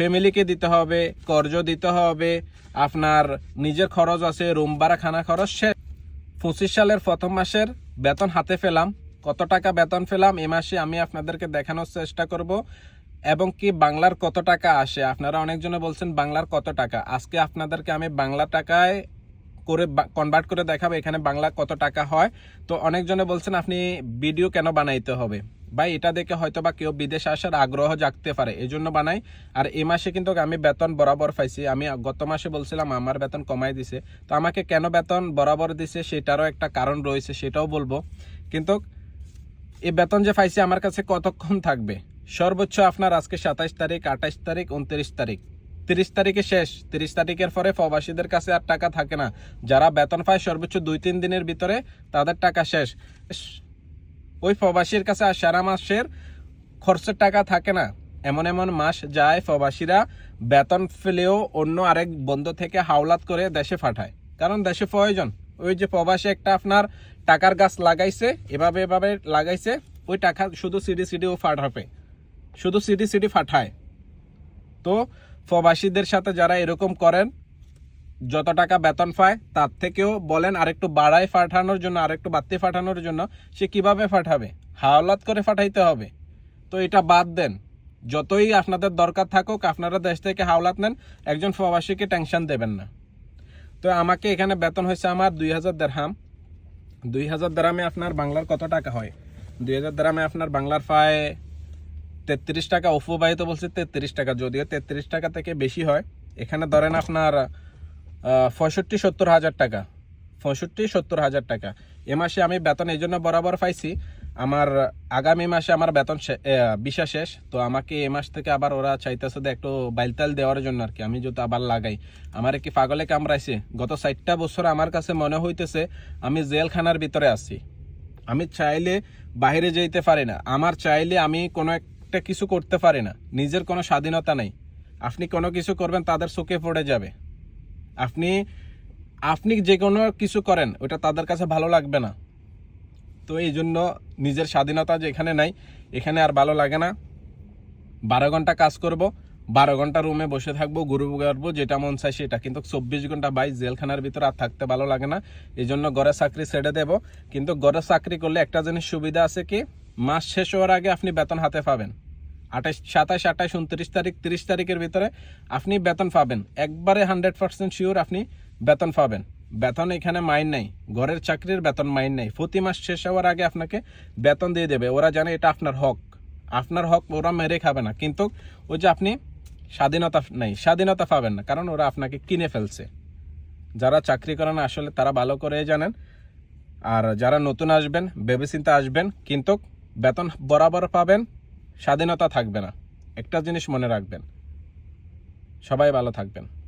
ফ্যামিলিকে দিতে হবে, কর্জ দিতে হবে, আপনার নিজের খরচ আছে, রুম ভাড়া, খানা খরচ, সে পঁচিশ সালের প্রথম মাসের বেতন হাতে পেলাম। কত টাকা বেতন পেলাম, এ মাসে আমি আপনাদেরকে দেখানোর চেষ্টা করব। এবং কি বাংলার কত টাকা আসে? আপনারা অনেকজনে বলছেন, বাংলার কত টাকা? আজকে আপনাদেরকে আমি বাংলা টাকায় করে কনভার্ট করে দেখাবো, এখানে বাংলা কত টাকা হয়। তো অনেকজনে বলছেন, আপনি ভিডিও কেন বানাইতে হবে? ভাই এটা দেখে হয়তো বা কেউ বিদেশে আসার আগ্রহ জাগতে পারে এই জন্য বানাই। আর এই মাসে কিন্তু আমি বেতন বরাবর পাইছি। আমি গত মাসে বলছিলাম আমার বেতন কমাই দিছে। তো আমাকে কেন বেতন বরাবর দিছে সেটারও একটা কারণ রয়েছে, সেটাও বলব। কিন্তু এই বেতন যে পাইছি আমার কাছে কতক্ষণ থাকবে? সর্বোচ্চ আপনার আজকে সাতাইশ তারিখ, আঠাইশ তারিখ, উনত্রিশ তারিখ। তিরিশ তারিখে শেষ। তিরিশ তারিখের পরে প্রবাসীদের কাছে আর টাকা থাকে না। যারা বেতন পায় সর্বোচ্চ দুই তিন দিনের ভিতরে তাদের টাকা শেষ। ওই প্রবাসীর কাছে আর সারা মাসের খরচের টাকা থাকে না। এমন এমন মাস যায় প্রবাসীরা বেতন ফেলেও অন্য আরেক বন্ধ থেকে হাওলাত করে দেশে পাঠায়। কারণ দেশে প্রয়োজন। ওই যে প্রবাসী একটা আপনার টাকার গাছ লাগাইছে, এভাবে এভাবে লাগাইছে, ওই টাকা শুধু সিডি সিডি ও ফাটাবে শুধু সিডি সিডি ফাটায় তো প্রবাসীদের সাথে যারা এরকম করেন যত টাকা বেতন পায়, তার থেকেও বলেন আরেকটু বাড়ায় পাঠানোর জন্য, আরেকটু বাড়তি পাঠানোর জন্য, সে কীভাবে পাঠাবে? হাওলাত করে পাঠাইতে হবে। তো এটা বাদ দেন। যতই আপনাদের দরকার থাকুক, আপনারা দেশ থেকে হাওলাত নেন, একজন প্রবাসীকে টেনশন দেবেন না। তো আমাকে এখানে বেতন হয়েছে আমার দুই হাজার দেড়হাম। দুই হাজার দেড়ামে আপনার বাংলার কত টাকা হয়? দুই হাজার দেড়ামে আপনার বাংলার পায় তেত্রিশ টাকা অফুবাহিত বলছে তেত্রিশ টাকা, যদিও তেত্রিশ টাকা থেকে বেশি হয়। এখানে ধরেন আপনার পঁয়ষট্টি, সত্তর হাজার টাকা। পঁয়ষট্টি, সত্তর হাজার টাকা। এ মাসে আমি বেতন এই জন্য বরাবর পাইছি। আমার আগামী মাসে আমার বেতন বিশা শেষ। তো আমাকে এ মাস থেকে আবার ওরা চাইতেছে একটু বাইলতাল দেওয়ার জন্য আর কি। আমি যদি আবার লাগাই। আমার কি পাগলে কামড়াইছে? গত ষাটটা বছর আমার কাছে মনে হইতেছে আমি জেলখানার ভিতরে আছি। আমি চাইলে বাইরে যেতে পারি না। আমার চাইলে আমি কোনো একটা কিছু করতে পারি না। নিজের কোনো স্বাধীনতা নেই। আপনি কোনো কিছু করবেন, তাদের চোখে পড়ে যাবে। আপনি আপনি যে কোনো কিছু করেন, ওটা তাদের কাছে ভালো লাগবে না। তো এই জন্য নিজের স্বাধীনতা যেখানে নাই, এখানে আর ভালো লাগে না। বারো ঘণ্টা কাজ করব, বারো ঘণ্টা রুমে বসে থাকব, গুরু করব যেটা মন চাই সেটা। কিন্তু চব্বিশ ঘণ্টা বাই জেলখানার ভিতরে আর থাকতে ভালো লাগে না। এই জন্য ঘরে চাকরি ছেড়ে দেব। কিন্তু ঘরে চাকরি করলে একটা জিনিস সুবিধা আছে কি? মাস শেষ হওয়ার আগে আপনি বেতন হাতে পাবেন। আঠাশ, সাতাশ, আঠাশ, উনত্রিশ তারিখ, তিরিশ তারিখের ভিতরে আপনি বেতন পাবেন। একবারে হান্ড্রেড পার্সেন্ট শিওর আপনি বেতন পাবেন। বেতন এখানে মাইন নাই। ঘরের চাকরির বেতন মাইন নাই। প্রতি মাস শেষ হওয়ার আগে আপনাকে বেতন দিয়ে দেবে। ওরা জানে এটা আপনার হক। আপনার হক ওরা মেরে খাবে না। কিন্তু ওই যে আপনি স্বাধীনতা নেই, স্বাধীনতা পাবেন না। কারণ ওরা আপনাকে কিনে ফেলছে। যারা চাকরি করেন আসলে তারা ভালো করে জানেন। আর যারা নতুন আসবেন, ভেবেচিন্তে আসবেন, কিন্তু বেতন বরাবর পাবেন। স্বাধীনতা থাকবে না। একটা জিনিস মনে রাখবেন। সবাই ভালো থাকবেন।